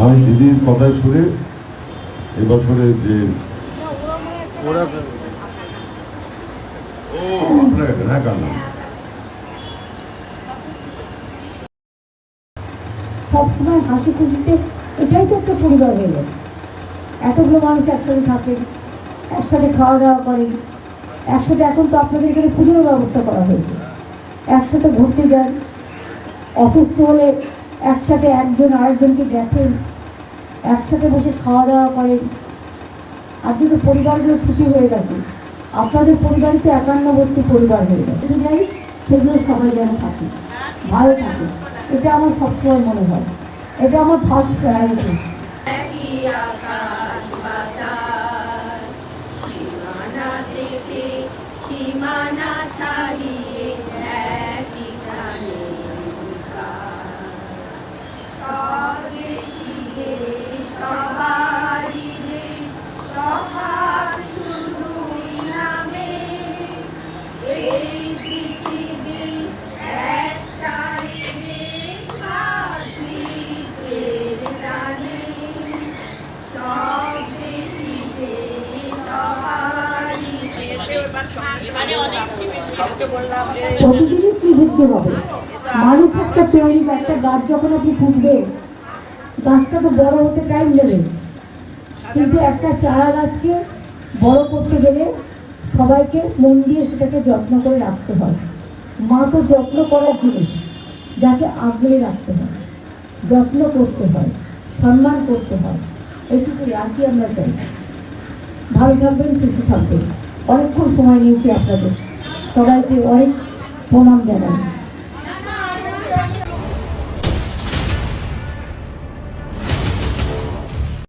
আমি দিদির কথা শুনে এবছরে যে ওরা ও আপনার হ্যাঁ গান সবসময় হাসি খুশিতে এটাই তো একটা পরিবার হয়ে গেছে এতগুলো মানুষ একসাথে থাকে, একসাথে খাওয়া দাওয়া করে, একসাথে এখন তো আপনাদের এখানে পুজোর ব্যবস্থা করা হয়েছে। একসাথে ঘুরতে যান, অসুস্থ হলে একসাথে একজন আরেকজনকে দেখেন, একসাথে বসে খাওয়া দাওয়া করেন। আজকে তো পরিবারগুলো ছুটি হয়ে গেছে। আপনাদের পরিবার তো একান্নবর্তী পরিবার হয়ে গেছে। সেগুলো সবাই যেন থাকে, ভালো থাকে। এটা আমার সবসময় মনে হয়। এটা আমার ফার্স্ট প্রায়োরিটি সীমানা প্রতিদিনই শ্রীবৃদ্ধি হবে। মানুষ একটা তৈরি, একটা গাছ যখন আপনি ফুটবে, গাছটা তো বড় হতে টাইম নেবে। কিন্তু একটা চারা গাছকে বড় করতে গেলে সবাইকে মন দিয়ে সেটাকে যত্ন করে রাখতে হয়। মা তো যত্ন করার জিনিস, যাকে আগলে রাখতে হয়, যত্ন করতে হয়, সম্মান করতে হয়। এইটুকুই কি আমরা চাই। ভালো থাকবেন, সুস্থ থাকবেন। অনেকক্ষণ সময় নিয়েছি আপনাদের। সবাইকে অনেক প্রণাম জানাই।